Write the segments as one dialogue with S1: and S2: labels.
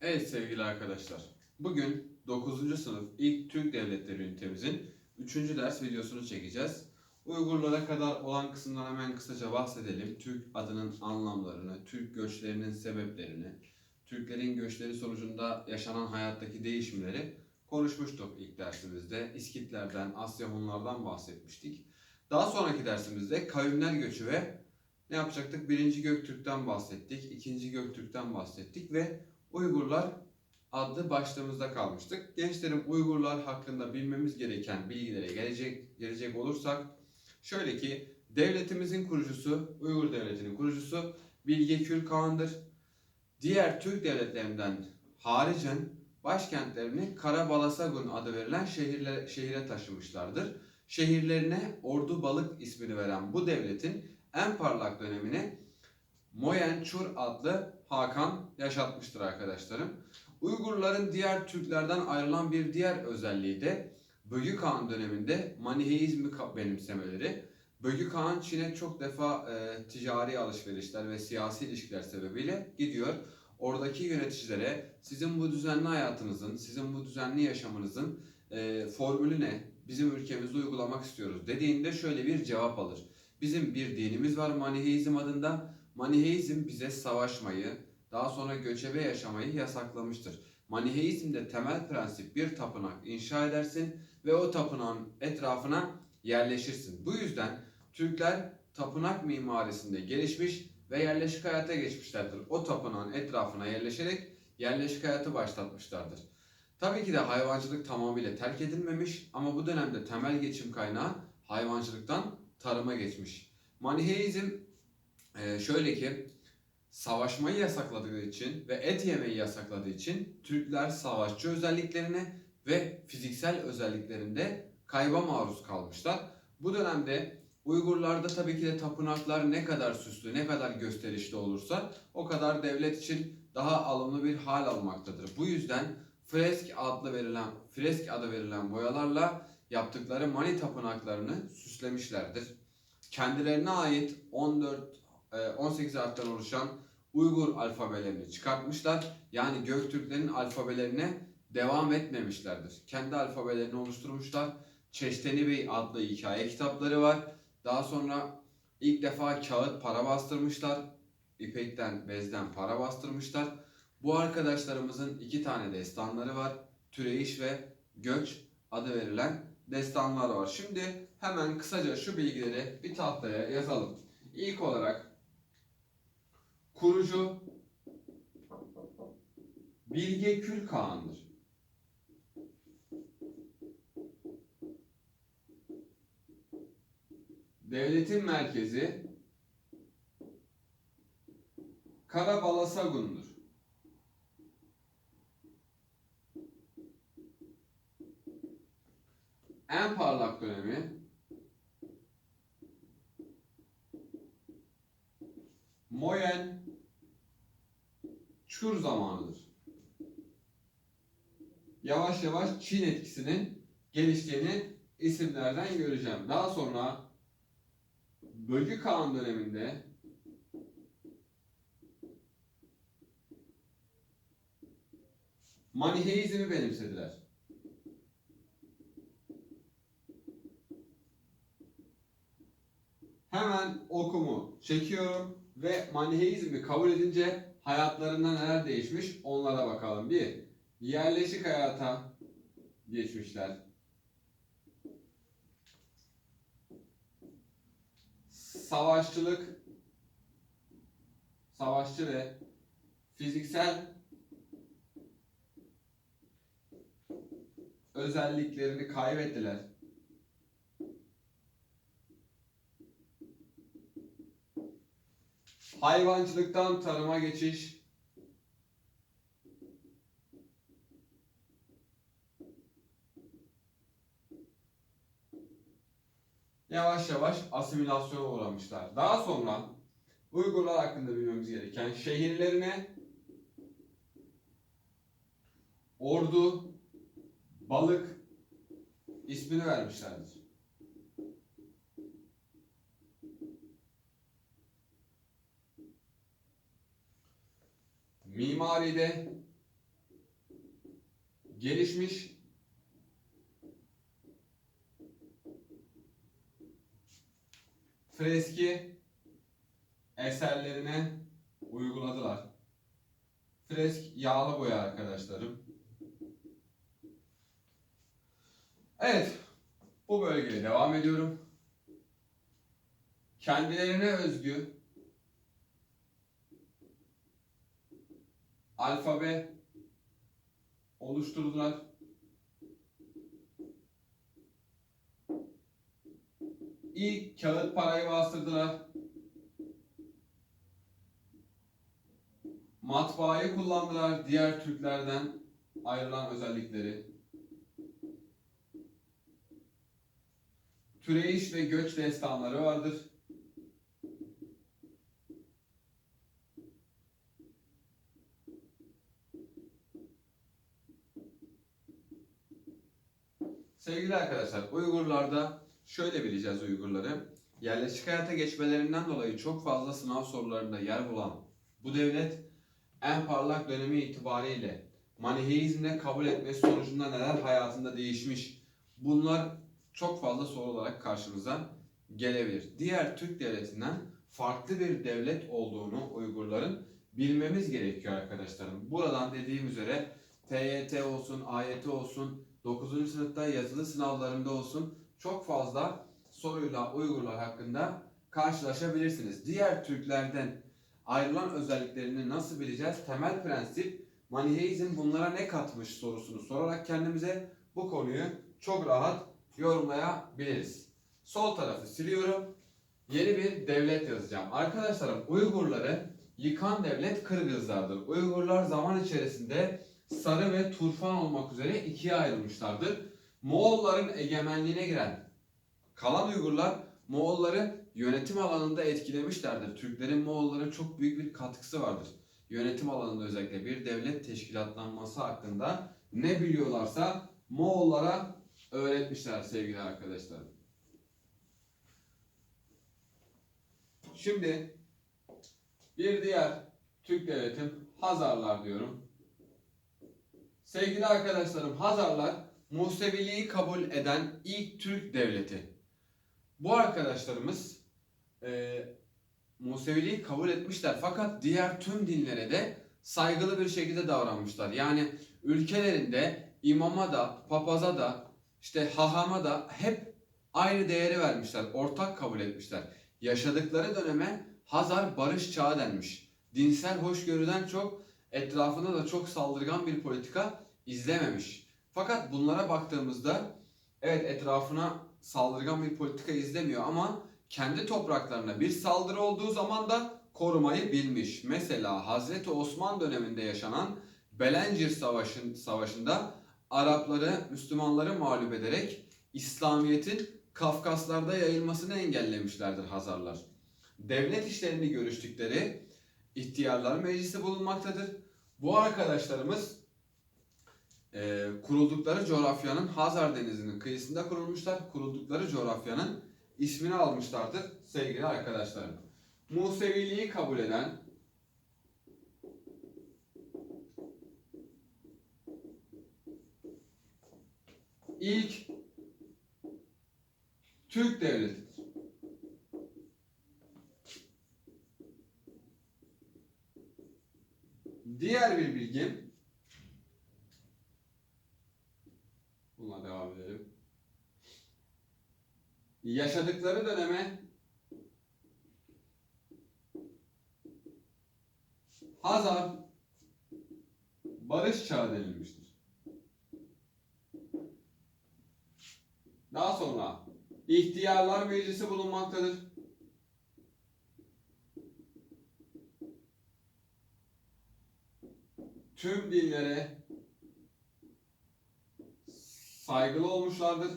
S1: Evet sevgili arkadaşlar. Bugün 9. sınıf ilk Türk Devletleri ünitemizin 3. ders videosunu çekeceğiz. Uygurlara kadar olan kısımdan hemen kısaca bahsedelim. Türk adının anlamlarını, Türk göçlerinin sebeplerini, Türklerin göçleri sonucunda yaşanan hayattaki değişimleri konuşmuştuk ilk dersimizde. İskitlerden, Asya Hunlardan bahsetmiştik. Daha sonraki dersimizde kavimler göçü ve ne yapacaktık? Birinci Göktürk'ten bahsettik, ikinci Göktürk'ten bahsettik ve Uygurlar adlı başlığımızda kalmıştık. Gençlerim Uygurlar hakkında bilmemiz gereken bilgilere gelecek gelecek olursak şöyle ki devletimizin kurucusu Uygur devletinin kurucusu Bilge Kağan'dır. Diğer Türk devletlerinden haricen başkentlerini Karabalasagun adı verilen şehirle, şehire taşımışlardır. Şehirlerine Ordu Balık ismini veren bu devletin en parlak dönemini Moyen Çur adlı Hakan yaşatmıştır arkadaşlarım. Uygurların diğer Türklerden ayrılan bir diğer özelliği de Bölük Kağan döneminde Maniheizmi benimsemeleri. Bölük Kağan Çin'e çok defa e, ticari alışverişler ve siyasi ilişkiler sebebiyle gidiyor. Oradaki yöneticilere sizin bu düzenli hayatınızın, sizin bu düzenli yaşamınızın e, formülü ne? Bizim ülkemizde uygulamak istiyoruz dediğinde şöyle bir cevap alır. Bizim bir dinimiz var Maniheizm adında. Maniheizm bize savaşmayı, daha sonra göçebe yaşamayı yasaklamıştır. Maniheizmde temel prensip bir tapınak inşa edersin ve o tapınağın etrafına yerleşirsin. Bu yüzden Türkler tapınak mimarisinde gelişmiş ve yerleşik hayata geçmişlerdir. O tapınağın etrafına yerleşerek yerleşik hayatı başlatmışlardır. Tabii ki de hayvancılık tamamıyla terk edilmemiş ama bu dönemde temel geçim kaynağı hayvancılıktan tarıma geçmiş. Maniheizm e, şöyle ki savaşmayı yasakladığı için ve et yemeyi yasakladığı için Türkler savaşçı özelliklerine ve fiziksel özelliklerinde kayba maruz kalmışlar. Bu dönemde Uygurlarda tabii ki de tapınaklar ne kadar süslü, ne kadar gösterişli olursa o kadar devlet için daha alımlı bir hal almaktadır. Bu yüzden fresk adlı verilen fresk adı verilen boyalarla yaptıkları mani tapınaklarını süslemişlerdir. Kendilerine ait 14 e, 18 harften oluşan Uygur alfabelerini çıkartmışlar. Yani Göktürklerin alfabelerine devam etmemişlerdir. Kendi alfabelerini oluşturmuşlar. Çeşteni Bey adlı hikaye kitapları var. Daha sonra ilk defa kağıt para bastırmışlar. İpekten, bezden para bastırmışlar. Bu arkadaşlarımızın iki tane destanları var. Türeyiş ve Göç adı verilen destanlar var. Şimdi hemen kısaca şu bilgileri bir tahtaya yazalım. İlk olarak kurucu Bilge Kül Kağan'dır. Devletin merkezi Karabalasagun'dur. En parlak dönemi Moyen Çur zamanıdır. Yavaş yavaş Çin etkisinin geliştiğini isimlerden göreceğim. Daha sonra Bölge Kağan döneminde Maniheizmi benimsediler. Hemen okumu çekiyorum ve Maniheizmi kabul edince hayatlarında neler değişmiş onlara bakalım. Bir, yerleşik hayata geçmişler. Savaşçılık, savaşçı ve fiziksel özelliklerini kaybettiler. Hayvancılıktan tarıma geçiş. Yavaş yavaş asimilasyona uğramışlar. Daha sonra Uygurlar hakkında bilmemiz gereken şehirlerine ordu, balık ismini vermişlerdir. Mimaride gelişmiş freski eserlerine uyguladılar. Fresk yağlı boya arkadaşlarım. Evet, bu bölgeye devam ediyorum. Kendilerine özgü alfabe oluşturdular. İlk kağıt parayı bastırdılar. Matbaayı kullandılar diğer Türklerden ayrılan özellikleri. Türeyiş ve göç destanları vardır. Sevgili arkadaşlar, Uygurlarda şöyle bileceğiz Uygurları. Yerleşik hayata geçmelerinden dolayı çok fazla sınav sorularında yer bulan bu devlet en parlak dönemi itibariyle Maniheizmle kabul etmesi sonucunda neler hayatında değişmiş bunlar çok fazla soru olarak karşımıza gelebilir. Diğer Türk devletinden farklı bir devlet olduğunu Uygurların bilmemiz gerekiyor arkadaşlarım. Buradan dediğim üzere TYT olsun, AYT olsun, 9. sınıfta yazılı sınavlarında olsun çok fazla soruyla Uygurlar hakkında karşılaşabilirsiniz. Diğer Türklerden ayrılan özelliklerini nasıl bileceğiz? Temel prensip Maniheizm bunlara ne katmış sorusunu sorarak kendimize bu konuyu çok rahat yorumlayabiliriz. Sol tarafı siliyorum. Yeni bir devlet yazacağım. Arkadaşlarım Uygurları yıkan devlet Kırgızlardır. Uygurlar zaman içerisinde Sarı ve Turfan olmak üzere ikiye ayrılmışlardır. Moğolların egemenliğine giren kalan Uygurlar Moğolları yönetim alanında etkilemişlerdir. Türklerin Moğollara çok büyük bir katkısı vardır. Yönetim alanında özellikle bir devlet teşkilatlanması hakkında ne biliyorlarsa Moğollara öğretmişler sevgili arkadaşlar. Şimdi bir diğer Türk devletim Hazarlar diyorum. Sevgili arkadaşlarım Hazarlar Museviliği kabul eden ilk Türk devleti. Bu arkadaşlarımız e, Museviliği kabul etmişler fakat diğer tüm dinlere de saygılı bir şekilde davranmışlar. Yani ülkelerinde imama da, papaza da, işte hahama da hep aynı değeri vermişler, ortak kabul etmişler. Yaşadıkları döneme Hazar barış çağı denmiş. Dinsel hoşgörüden çok etrafında da çok saldırgan bir politika izlememiş. Fakat bunlara baktığımızda evet etrafına saldırgan bir politika izlemiyor ama kendi topraklarına bir saldırı olduğu zaman da korumayı bilmiş. Mesela Hazreti Osman döneminde yaşanan Belencir Savaşı'nın savaşında Arapları, Müslümanları mağlup ederek İslamiyet'in Kafkaslarda yayılmasını engellemişlerdir Hazarlar. Devlet işlerini görüştükleri ihtiyarlar meclisi bulunmaktadır. Bu arkadaşlarımız e, kuruldukları coğrafyanın Hazar Denizi'nin kıyısında kurulmuşlar. Kuruldukları coğrafyanın ismini almışlardır sevgili arkadaşlarım. Museviliği kabul eden ilk Türk devletidir. Bilgim Bununla devam edelim. Yaşadıkları döneme Hazar barış çağı denilmiştir. Daha sonra ihtiyarlar meclisi bulunmaktadır. Tüm dinlere saygılı olmuşlardır.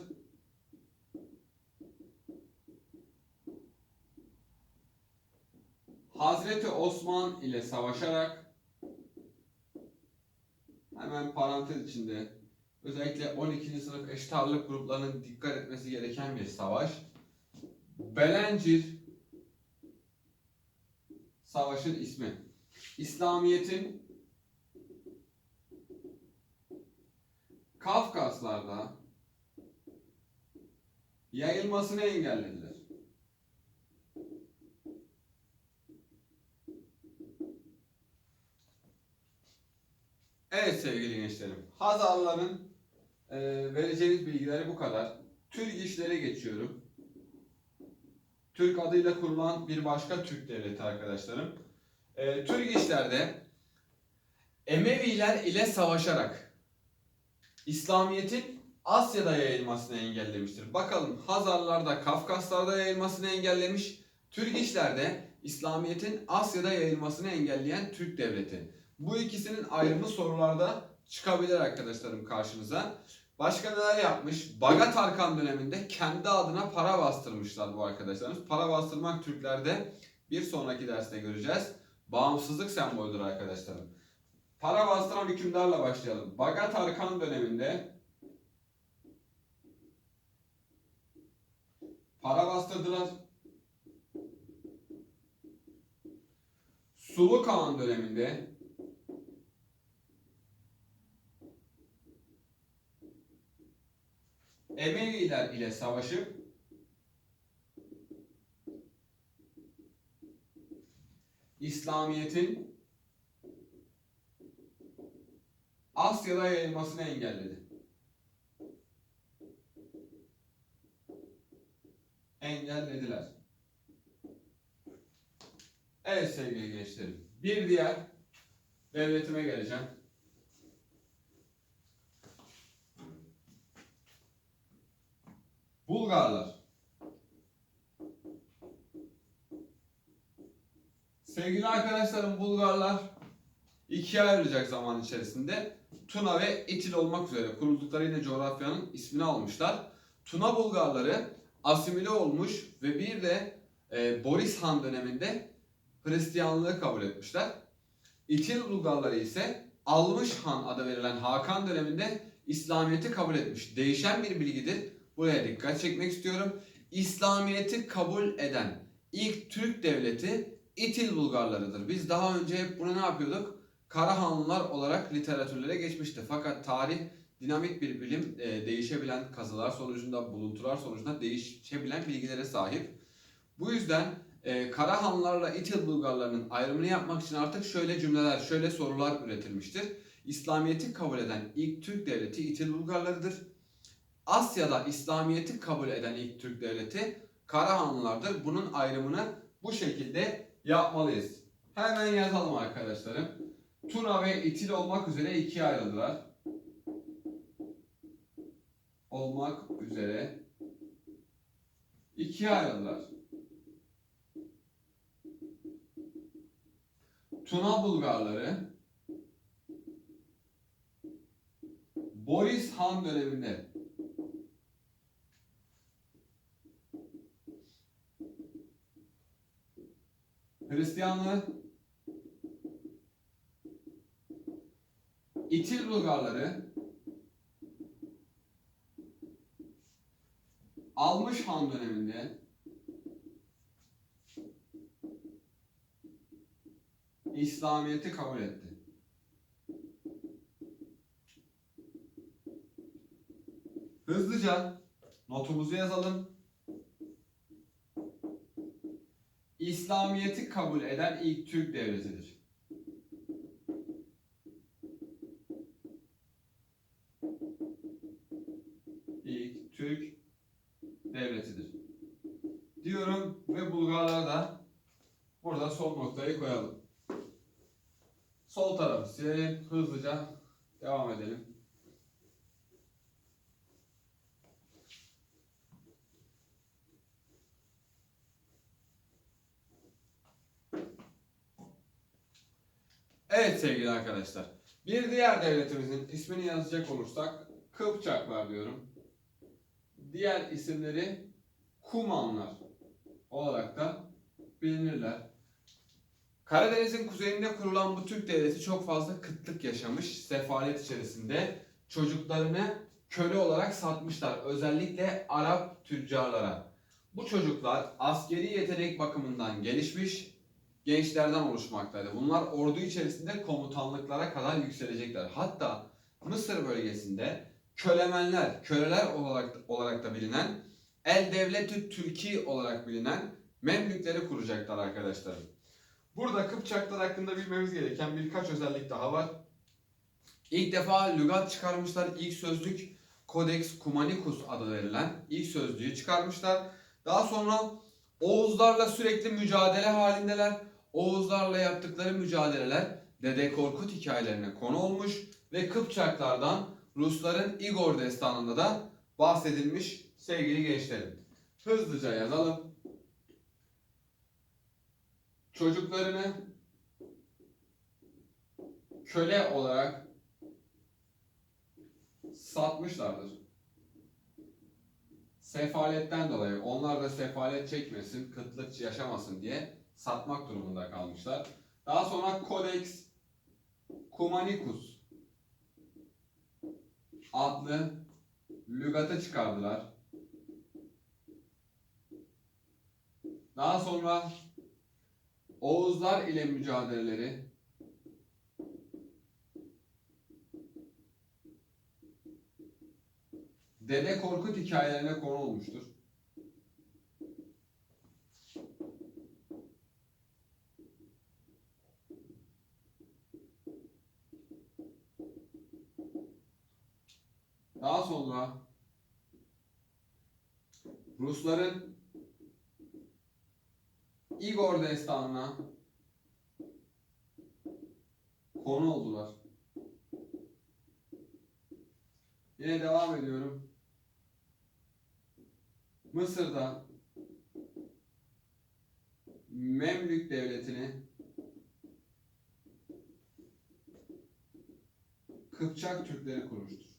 S1: Hazreti Osman ile savaşarak hemen parantez içinde özellikle 12. sınıf eşit ağırlık gruplarının dikkat etmesi gereken bir savaş. Belencir Savaşın ismi. İslamiyet'in Kafkaslarda yayılmasını engellediler. Evet sevgili gençlerim, Hazarların e, vereceğiniz bilgileri bu kadar. Türk işlere geçiyorum. Türk adıyla kurulan bir başka Türk devleti arkadaşlarım. E, Türk işlerde Emeviler ile savaşarak İslamiyet'in Asya'da yayılmasını engellemiştir. Bakalım Hazarlar da Kafkaslar'da yayılmasını engellemiş. Türk işlerde İslamiyet'in Asya'da yayılmasını engelleyen Türk devleti. Bu ikisinin ayrımı sorularda çıkabilir arkadaşlarım karşınıza. Başka neler yapmış? Bagat Arkan döneminde kendi adına para bastırmışlar bu arkadaşlarımız. Para bastırmak Türklerde bir sonraki derste göreceğiz. Bağımsızlık sembolüdür arkadaşlarım. Para bastıran hükümdarla başlayalım. Bagat Arkan döneminde para bastırdılar. Sulu Kağan döneminde Emeviler ile savaşıp İslamiyet'in Asya'da yayılmasını engelledi. Engellediler. Evet sevgili gençlerim. Bir diğer devletime geleceğim. Bulgarlar. Sevgili arkadaşlarım Bulgarlar ikiye ayrılacak zaman içerisinde. Tuna ve İtil olmak üzere kuruldukları yine coğrafyanın ismini almışlar. Tuna Bulgarları asimile olmuş ve bir de e, Boris Han döneminde Hristiyanlığı kabul etmişler. İtil Bulgarları ise Almış Han adı verilen Hakan döneminde İslamiyet'i kabul etmiş. Değişen bir bilgidir. Buraya dikkat çekmek istiyorum. İslamiyet'i kabul eden ilk Türk devleti İtil Bulgarlarıdır. Biz daha önce hep bunu ne yapıyorduk? Karahanlılar olarak literatürlere geçmişti. Fakat tarih dinamik bir bilim, e, değişebilen kazılar sonucunda, buluntular sonucunda değişebilen bilgilere sahip. Bu yüzden e, Karahanlılarla İtil Bulgarlarının ayrımını yapmak için artık şöyle cümleler, şöyle sorular üretilmiştir. İslamiyet'i kabul eden ilk Türk devleti İtil Bulgarlarıdır. Asya'da İslamiyet'i kabul eden ilk Türk devleti Karahanlılardır. Bunun ayrımını bu şekilde yapmalıyız. Hemen yazalım arkadaşlarım. Tuna ve İtil olmak üzere ikiye ayrıldılar. Olmak üzere ikiye ayrıldılar. Tuna Bulgarları Boris Han döneminde Hristiyanlığı İtil Bulgarları Almış Han döneminde İslamiyet'i kabul etti. Hızlıca notumuzu yazalım. İslamiyet'i kabul eden ilk Türk devletidir. Türk devletidir. Diyorum ve Bulgarlara da burada son noktayı koyalım. Sol tarafı silelim. Hızlıca devam edelim. Evet sevgili arkadaşlar. Bir diğer devletimizin ismini yazacak olursak Kıpçaklar diyorum. Diğer isimleri Kumanlar olarak da bilinirler. Karadeniz'in kuzeyinde kurulan bu Türk devleti çok fazla kıtlık yaşamış, sefalet içerisinde çocuklarını köle olarak satmışlar. Özellikle Arap tüccarlara. Bu çocuklar askeri yetenek bakımından gelişmiş gençlerden oluşmaktaydı. Bunlar ordu içerisinde komutanlıklara kadar yükselecekler. Hatta Mısır bölgesinde Kölemenler, köleler olarak, olarak da bilinen, El Devleti Türki olarak bilinen Memlükleri kuracaklar arkadaşlar. Burada Kıpçaklar hakkında bilmemiz gereken birkaç özellik daha var. İlk defa lügat çıkarmışlar. İlk sözlük Codex Cumanicus adı verilen ilk sözlüğü çıkarmışlar. Daha sonra Oğuzlarla sürekli mücadele halindeler. Oğuzlarla yaptıkları mücadeleler Dede Korkut hikayelerine konu olmuş ve Kıpçaklardan Rusların Igor destanında da bahsedilmiş sevgili gençlerim. Hızlıca yazalım. Çocuklarını köle olarak satmışlardır. Sefaletten dolayı onlar da sefalet çekmesin, kıtlık yaşamasın diye satmak durumunda kalmışlar. Daha sonra Codex Cumanicus adlı lügatı çıkardılar. Daha sonra Oğuzlar ile mücadeleleri Dede Korkut hikayelerine konu olmuştur. Daha sonra Rusların Igor destanına konu oldular. Yine devam ediyorum. Mısır'da Memlük devletini Kıpçak Türkleri kurmuştur.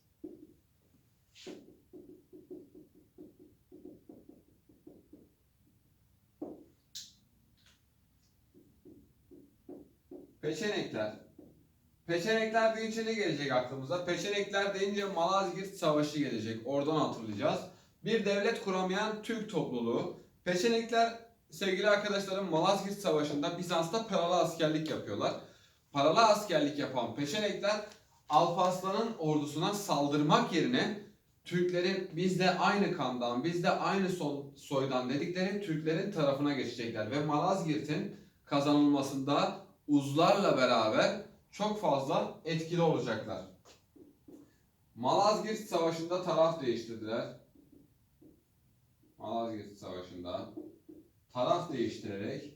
S1: Peçenekler deyince ne gelecek aklımıza? Peçenekler deyince Malazgirt Savaşı gelecek. Oradan hatırlayacağız. Bir devlet kuramayan Türk topluluğu. Peçenekler sevgili arkadaşlarım Malazgirt Savaşı'nda Bizans'ta paralı askerlik yapıyorlar. Paralı askerlik yapan Peçenekler Alparslan'ın ordusuna saldırmak yerine Türklerin biz de aynı kandan, biz de aynı soydan dedikleri Türklerin tarafına geçecekler. Ve Malazgirt'in kazanılmasında Uzlarla beraber çok fazla etkili olacaklar. Malazgirt Savaşı'nda taraf değiştirdiler. Malazgirt Savaşı'nda taraf değiştirerek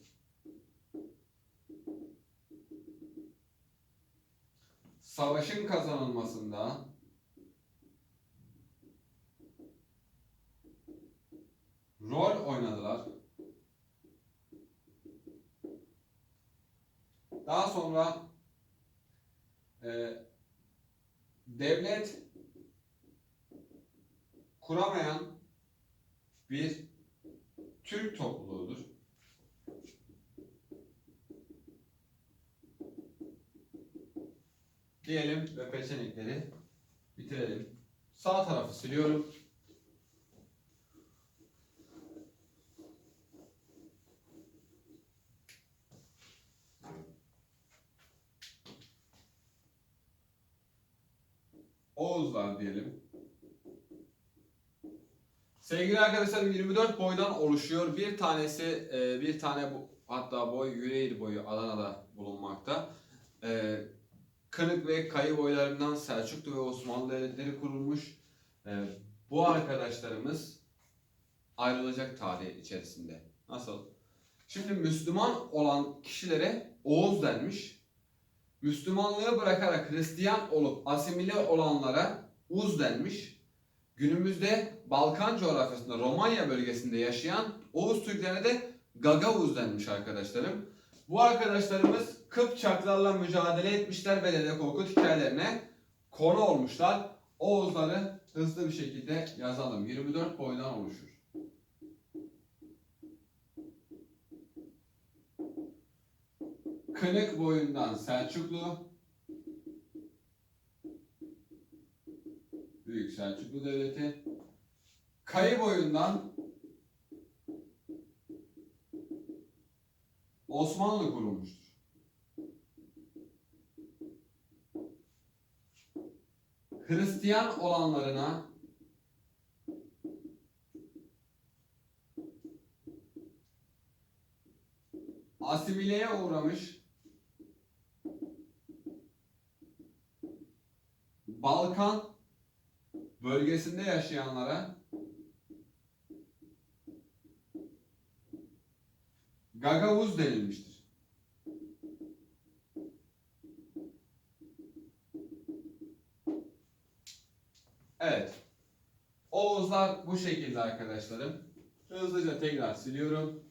S1: savaşın kazanılmasında rol oynadılar. Daha sonra e, devlet kuramayan bir Türk topluluğudur. Diyelim ve peçenekleri bitirelim. Sağ tarafı siliyorum. Oğuzlar diyelim. Sevgili arkadaşlarım 24 boydan oluşuyor. Bir tanesi e, bir tane hatta boy Yüreğir boyu Adana'da bulunmakta. E, Kınık ve Kayı boylarından Selçuklu ve Osmanlı devletleri kurulmuş. E, bu arkadaşlarımız ayrılacak tarih içerisinde. Nasıl? Şimdi Müslüman olan kişilere Oğuz denmiş. Müslümanlığı bırakarak Hristiyan olup asimile olanlara Uz denmiş. Günümüzde Balkan coğrafyasında Romanya bölgesinde yaşayan Oğuz Türklerine de Gagavuz denmiş arkadaşlarım. Bu arkadaşlarımız Kıpçaklarla mücadele etmişler ve Dede Korkut hikayelerine konu olmuşlar. Oğuzları hızlı bir şekilde yazalım. 24 boydan oluşur. Kınık boyundan Selçuklu, Büyük Selçuklu Devleti, Kayı boyundan Osmanlı kurulmuştur. Hristiyan olanlarına asimileye uğramış Balkan bölgesinde yaşayanlara Gagavuz denilmiştir. Evet. Oğuzlar bu şekilde arkadaşlarım. Hızlıca tekrar siliyorum.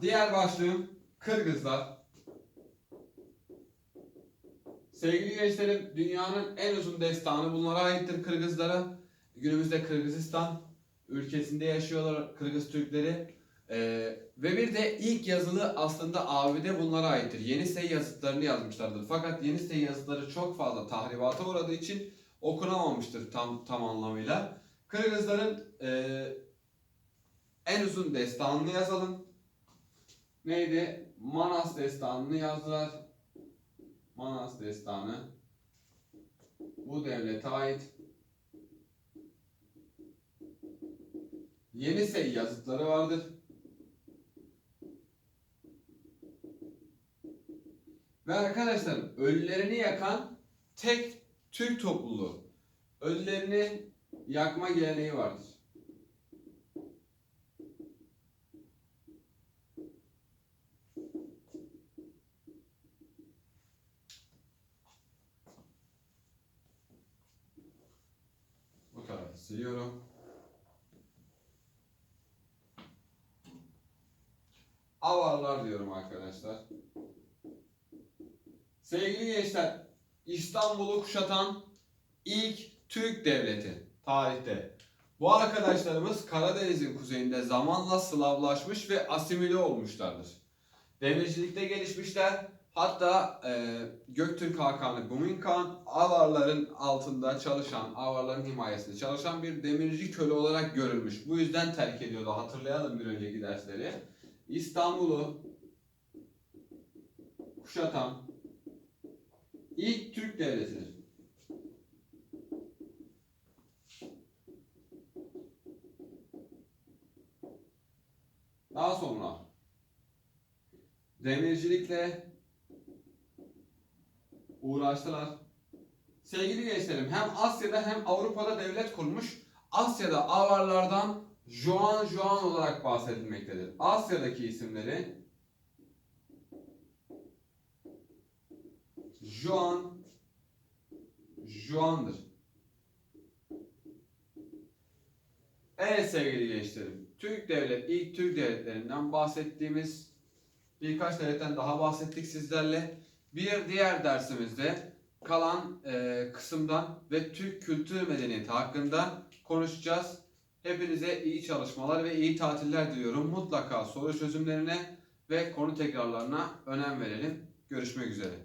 S1: Diğer başlığım Kırgızlar. Sevgili gençlerim, dünyanın en uzun destanı bunlara aittir Kırgızlara. Günümüzde Kırgızistan ülkesinde yaşıyorlar Kırgız Türkleri. Ee, ve bir de ilk yazılı aslında Avide bunlara aittir. Yenisey yazıtlarını yazmışlardır. Fakat Yenisey yazıtları çok fazla tahribata uğradığı için okunamamıştır tam tam anlamıyla. Kırgızların e, en uzun destanını yazalım. Neydi? Manas destanını yazdılar. Manas destanı. Bu devlete ait. Yenisey yazıtları vardır. Ve arkadaşlar ölülerini yakan tek Türk topluluğu. Ölülerini yakma geleneği vardır. Bu tarafı siliyorum. Avarlar diyorum arkadaşlar. Sevgili gençler, İstanbul'u kuşatan ilk Türk devleti tarihte. Bu arkadaşlarımız Karadeniz'in kuzeyinde zamanla Slavlaşmış ve asimile olmuşlardır. Demircilikte gelişmişler. Hatta e, Göktürk Hakanı Bumin Kağan Avarların altında çalışan, Avarların himayesinde çalışan bir demirci köle olarak görülmüş. Bu yüzden terk ediyordu. Hatırlayalım bir önceki dersleri. İstanbul'u kuşatan ilk Türk devletidir. Daha sonra demircilikle uğraştılar. Sevgili gençlerim hem Asya'da hem Avrupa'da devlet kurmuş. Asya'da Avarlardan Juan Juan olarak bahsedilmektedir. Asya'daki isimleri Juan Juan'dır. Evet sevgili gençlerim. Türk devlet, ilk Türk devletlerinden bahsettiğimiz birkaç devletten daha bahsettik sizlerle. Bir diğer dersimizde kalan e, kısımdan ve Türk kültür medeniyeti hakkında konuşacağız. Hepinize iyi çalışmalar ve iyi tatiller diliyorum. Mutlaka soru çözümlerine ve konu tekrarlarına önem verelim. Görüşmek üzere.